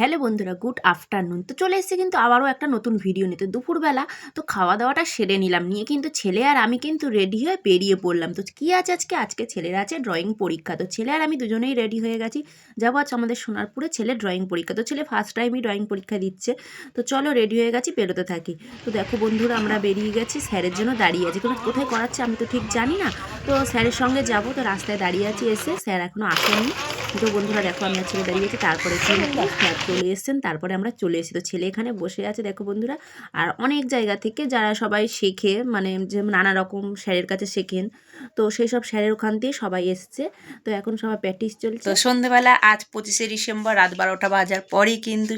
Hello বন্ধুরা, good afternoon. তো চলে এসেছে কিন্তু আবারও একটা নতুন ভিডিও নিতে দুপুরবেলা তো খাওয়া দাওয়াটা সেরে নিলাম। নিয়ে কিন্তু ছেলে আর আমি কিন্তু রেডি হয়ে বেরিয়ে পড়লাম। তো কী আছে আজকে? আজকে ছেলের আছে ড্রয়িং পরীক্ষা। তো ছেলে আর আমি দুজনেই রেডি হয়ে গেছি। যাব আজ আমাদের সোনারপুরে ছেলে ড্রয়িং পরীক্ষা। তো ছেলে ফার্স্ট টাইমই ড্রয়িং পরীক্ষা দিচ্ছে। তো চলো রেডি হয়ে গেছি, বেরোতে থাকি। তো দেখো বন্ধুরা, আমরা বেরিয়ে গেছি। স্যারের জন্য দাঁড়িয়ে আছি। কিন্তু কোথায় করাচ্ছে আমি তো ঠিক জানি না। তো স্যারের সঙ্গে যাব। তো রাস্তায় দাঁড়িয়ে আছি এসে। স্যার এখনও আসেননি। তো বন্ধুরা দেখো আমরা ছেলে দাঁড়িয়ে তারপরে স্যার চলে এসেছেন। তারপরে আমরা চলে এসেছি। তো ছেলে এখানে বসে আছে দেখো বন্ধুরা। আর অনেক জায়গা থেকে যারা সবাই শেখে মানে যে নানা রকম স্যারের কাছে শেখেন তো সেই সব স্যারের ওখান দিয়ে সবাই এসছে। তো এখন সবাই প্র্যাকটিস চলছে। তো সন্ধেবেলা আজ পঁচিশে ডিসেম্বর রাত বারোটা বাজার পরেই কিন্তু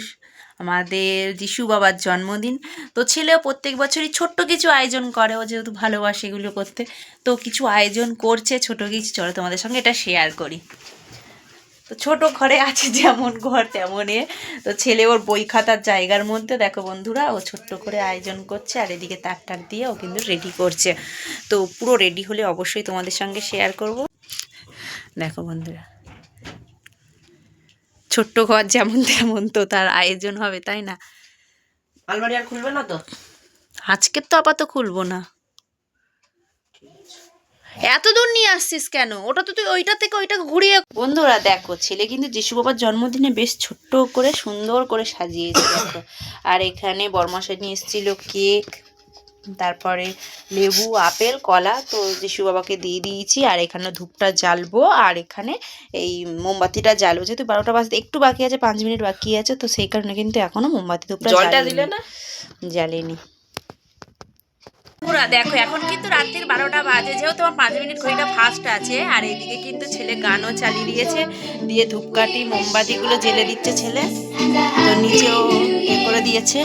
আমাদের যিশু বাবার জন্মদিন। তো ছেলেও প্রত্যেক বছরই ছোট্ট কিছু আয়োজন করে। ও যেহেতু ভালোবাসে এগুলো করতে। তো কিছু আয়োজন করছে ছোট কিছু। চলো তোমাদের সঙ্গে এটা শেয়ার করি। তো ছোট ঘরে আছে যেমন ঘর তেমন এ তো ছেলে ওর বই খাতার জায়গার মধ্যে দেখো বন্ধুরা ও ছোট্ট করে আয়োজন করছে আর এদিকে তাক টাক দিয়ে ও কিন্তু রেডি করছে। তো পুরো রেডি হলে অবশ্যই তোমাদের সঙ্গে শেয়ার করব। দেখো বন্ধুরা ছোট্ট ঘর যেমন তেমন তো তার আয়োজন হবে তাই না? আলমারি আর খুলবে না তো? আজকে তো আপাতত খুলবো না। এত দূর নিয়ে আসছিস কেন? ওটা তো তুই ওইটা থেকে ওইটা ঘুরিয়ে বন্ধুরা দেখো ছেলে কিন্তু যিশু বাবার জন্মদিনে বেশ ছোট্ট করে সুন্দর করে সাজিয়েছে দেখো। আর এখানে বরমাসা নিয়ে এসেছিল কেক তারপরে লেবু আপেল কলা তো যিশু বাবাকে দিয়ে দিয়েছি। আর এখানে ধূপটা জ্বালবো আর এখানে এই মোমবাতিটা জ্বালবো। যেহেতু বারোটা বাজতে একটু বাকি আছে পাঁচ মিনিট বাকি আছে তো সেই কারণে কিন্তু এখনও মোমবাতি ধূপটা জলটা দিলে না? জ্বালিনি। পুরা দেখো, এখন কিন্তু রাত্রির বারোটা বাজে। যেহেতু আমার পাঁচ মিনিট ঘড়িটা ফাস্ট আছে, আর এইদিকে কিন্তু ছেলে গানও চালিয়ে দিয়েছে, দিয়ে ধূপকাঠি, মোমবাতিগুলো জেলে দিচ্ছে ছেলে, তো নিচেও এ করে দিয়েছে।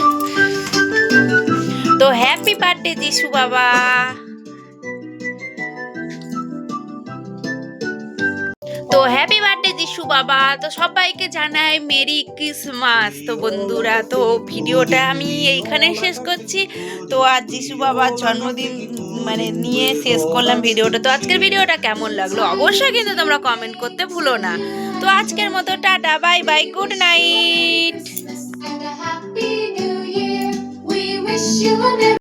তো হ্যাপি বার্থডে যিশু বাবা। তো হ্যাপি বার্থডে যিশু বাবা, তো সবাইকে জানাই মেরি ক্রিসমাস। তো বন্ধুরা, তো ভিডিওটা আমি এইখানে শেষ করছি। তো আজ যিশু বাবার জন্মদিন মানে নিয়ে শেষ করলাম ভিডিওটা। তো আজকের ভিডিওটা কেমন লাগল? অবশ্যই কিন্তু তোমরা কমেন্ট করতে ভুলো না। তো আজকের মতো tata, bye bye, good night.